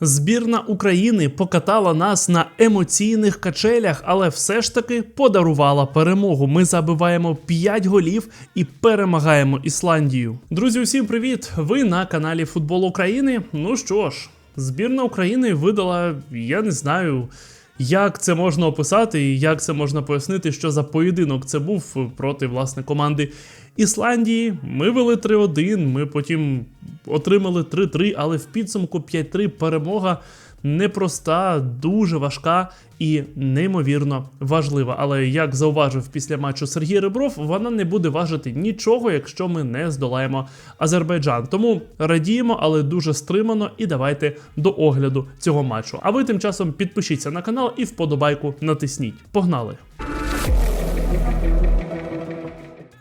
Збірна України покатала нас на емоційних качелях, але все ж таки подарувала перемогу. Ми забиваємо 5 голів і перемагаємо Ісландію. Друзі, усім привіт! Ви на каналі Футбол України. Ну що ж, збірна України видала, я не знаю. Як це можна описати і як це можна пояснити, що за поєдинок це був проти власне команди Ісландії? Ми вели 3-1, ми потім отримали 3-3, але в підсумку 5-3 перемога непроста, дуже важка і неймовірно важлива. Але як зауважив після матчу Сергій Ребров, вона не буде важити нічого, якщо ми не здолаємо Азербайджан. Тому радіємо, але дуже стримано. І давайте до огляду цього матчу. А ви тим часом підпишіться на канал і вподобайку натисніть. Погнали!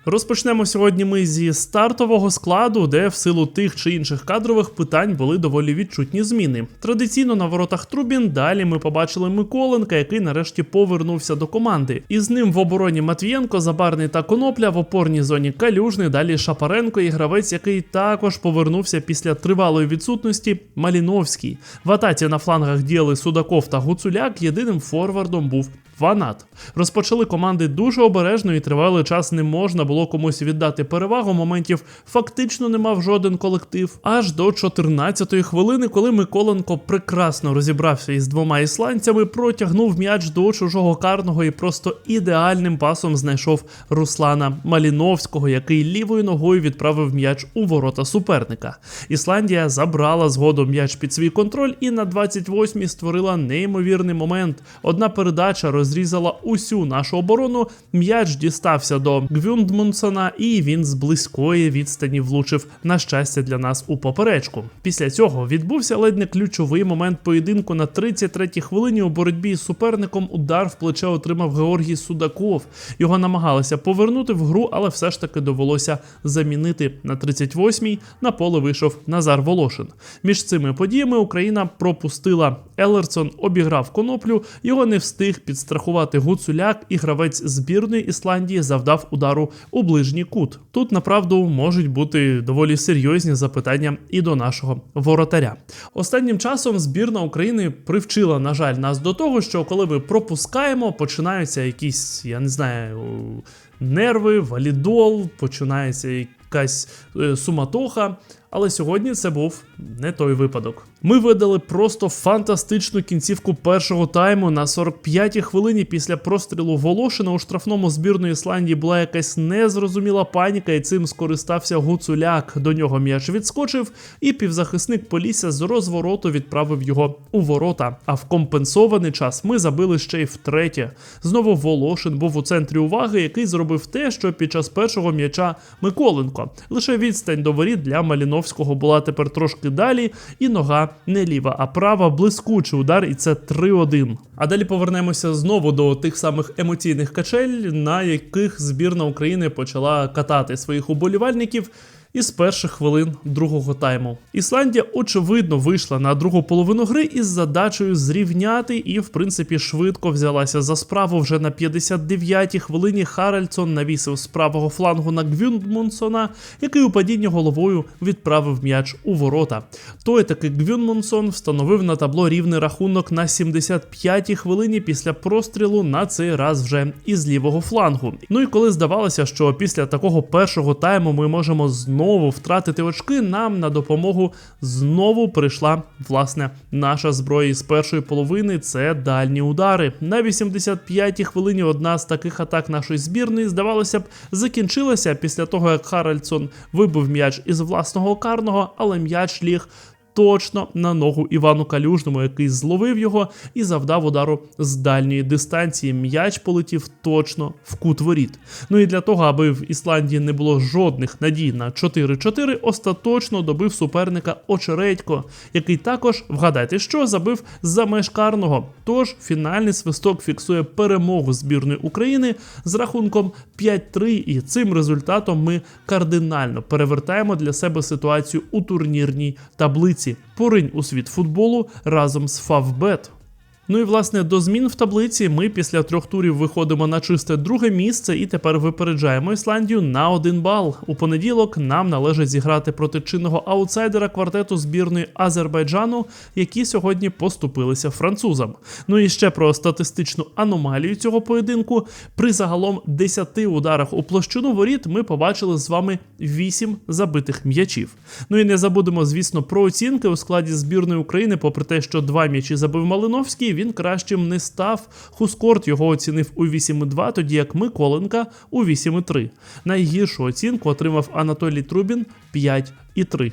Розпочнемо сьогодні ми зі стартового складу, де в силу тих чи інших кадрових питань були доволі відчутні зміни. Традиційно на воротах Трубін далі ми побачили Миколенка, який нарешті повернувся до команди. І з ним в обороні Матвієнко, Забарний та Конопля, в опорній зоні Калюжний, далі Шапаренко і гравець, який також повернувся після тривалої відсутності Маліновський. В атаці на флангах діяли Судаков та Гуцуляк. Єдиним форвардом був Ванат. Розпочали команди дуже обережно і тривалий час не можна було комусь віддати перевагу. Моментів фактично не мав жоден колектив. Аж до 14-ї хвилини, коли Миколенко прекрасно розібрався із двома ісландцями, протягнув м'яч до чужого карного і просто ідеальним пасом знайшов Руслана Маліновського, який лівою ногою відправив м'яч у ворота суперника. Ісландія забрала згодом м'яч під свій контроль і на 28-й створила неймовірний момент. Одна передача розрізала усю нашу оборону. М'яч дістався до Гвюндмунсона, і він з близької відстані влучив на щастя для нас у поперечку. Після цього відбувся ледь не ключовий момент поєдинку на 33-й хвилині у боротьбі з суперником. Удар в плече отримав Георгій Судаков. Його намагалися повернути в гру, але все ж таки довелося замінити на 38-й. На поле вийшов Назар Волошин. Між цими подіями Україна пропустила Елерсон, обіграв коноплю. Його не встиг підстрахувати Гуцуляк, і гравець збірної Ісландії завдав удару у ближній кут. Тут направду можуть бути доволі серйозні запитання і до нашого воротаря. Останнім часом збірна України привчила, на жаль, нас до того, що коли ми пропускаємо, починаються якісь, я не знаю, нерви, валідол, починається якась е, суматоха. Але сьогодні це був не той випадок. Ми видали просто фантастичну кінцівку першого тайму на 45-й хвилині після прострілу Волошина у штрафному збірної Ісландії була якась незрозуміла паніка, і цим скористався Гуцуляк. До нього м'яч відскочив, і півзахисник Полісся з розвороту відправив його у ворота. А в компенсований час ми забили ще й втретє. Знову Волошин був у центрі уваги, який зробив те, що під час першого м'яча Миколенко. Лише відстань до воріт для Маліновського була тепер трошки далі, і нога не ліва, а права блискучий удар, і це 3-1. А далі повернемося знову до тих самих емоційних качель, на яких збірна України почала катати своїх уболівальників. Із перших хвилин другого тайму Ісландія очевидно вийшла на другу половину гри із задачею зрівняти і, в принципі, швидко взялася за справу. Вже на 59-й хвилині Харальдсон навісив з правого флангу на Гвюндмунсона, який у падінні головою відправив м'яч у ворота. Той таки Гвюндмунсон встановив на табло рівний рахунок на 75-й хвилині після прострілу на цей раз вже із лівого флангу. Ну і коли здавалося, що після такого першого тайму ми можемо знову знову втратити очки, нам на допомогу знову прийшла власне наша зброя з першої половини. Це дальні удари. На 85-й хвилині одна з таких атак нашої збірної, здавалося б, закінчилася після того, як Харальдсон вибив м'яч із власного карного, але м'яч ліг точно на ногу Івану Калюжному, який зловив його і завдав удару з дальньої дистанції. М'яч полетів точно в кут воріт. Ну і для того, аби в Ісландії не було жодних надій на 4-4, остаточно добив суперника Очередько, який також, вгадайте, що забив за меж карного. Тож фінальний свисток фіксує перемогу збірної України з рахунком 5-3, і цим результатом ми кардинально перевертаємо для себе ситуацію у турнірній таблиці. Поринь у світ футболу разом з Favbet. Ну і власне до змін в таблиці ми після трьох турів виходимо на чисте друге місце і тепер випереджаємо Ісландію на один бал. У понеділок нам належить зіграти проти чинного аутсайдера квартету збірної Азербайджану, які сьогодні поступилися французам. Ну і ще про статистичну аномалію цього поєдинку. При загалом 10 ударах у площину воріт ми побачили з вами 8 забитих м'ячів. Ну і не забудемо, звісно, про оцінки у складі збірної України, попри те, що два м'ячі забив Малиновський, він кращим не став. Хускорт його оцінив у 8,2, тоді як Миколенка у 8,3. Найгіршу оцінку отримав Анатолій Трубін 5,3.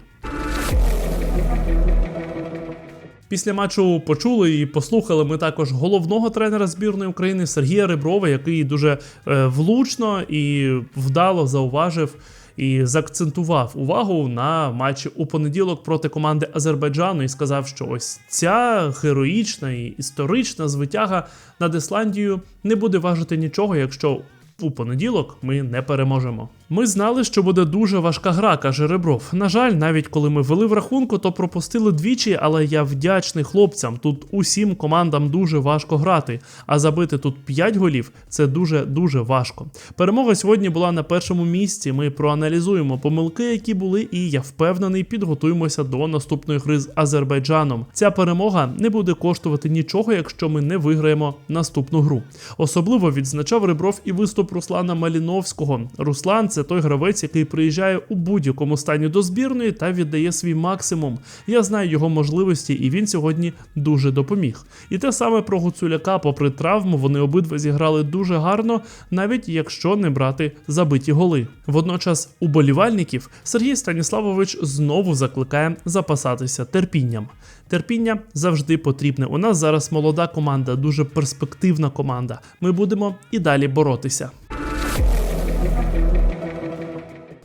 Після матчу почули і послухали ми також головного тренера збірної України Сергія Реброва, який дуже е, влучно і вдало зауважив і заакцентував увагу на матчі у понеділок проти команди Азербайджану і сказав, що ось ця героїчна і історична звитяга над Ісландією не буде важити нічого, якщо у понеділок ми не переможемо. Ми знали, що буде дуже важка гра, каже Ребров. На жаль, навіть коли ми вели в рахунку, то пропустили двічі, але я вдячний хлопцям. Тут усім командам дуже важко грати. А забити тут 5 голів це дуже дуже важко. Перемога сьогодні була на першому місці. Ми проаналізуємо помилки, які були, і я впевнений, підготуємося до наступної гри з Азербайджаном. Ця перемога не буде коштувати нічого, якщо ми не виграємо наступну гру. Особливо відзначав Ребров і виступ Руслана Маліновського. Руслан це той гравець, який приїжджає у будь-якому стані до збірної та віддає свій максимум. Я знаю його можливості, і він сьогодні дуже допоміг. І те саме про Гуцуляка, попри травму, вони обидва зіграли дуже гарно, навіть якщо не брати забиті голи. Водночас у болівальників Сергій Станіславович знову закликає запасатися терпінням. Терпіння завжди потрібне. У нас зараз молода команда, дуже перспективна команда. Ми будемо і далі боротися.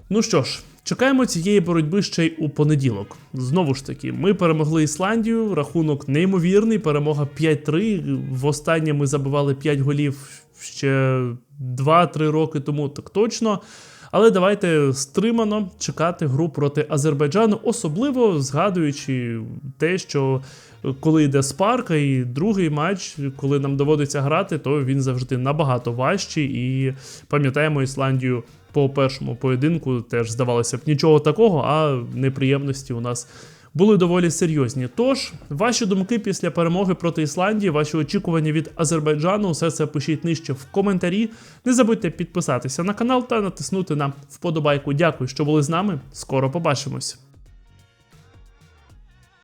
Ну що ж, чекаємо цієї боротьби ще й у понеділок. Знову ж таки, ми перемогли Ісландію. Рахунок неймовірний. Перемога 5-3. Востаннє ми забивали 5 голів ще 2-3 роки тому, так точно. Але давайте стримано чекати гру проти Азербайджану, особливо згадуючи те, що коли йде спарка, і другий матч, коли нам доводиться грати, то він завжди набагато важчий. І пам'ятаємо Ісландію по першому поєдинку, теж здавалося б нічого такого, а неприємності у нас. Були доволі серйозні. Тож, ваші думки після перемоги проти Ісландії, ваші очікування від Азербайджану, все це пишіть нижче в коментарі. Не забудьте підписатися на канал та натиснути на вподобайку. Дякую, що були з нами. Скоро побачимось.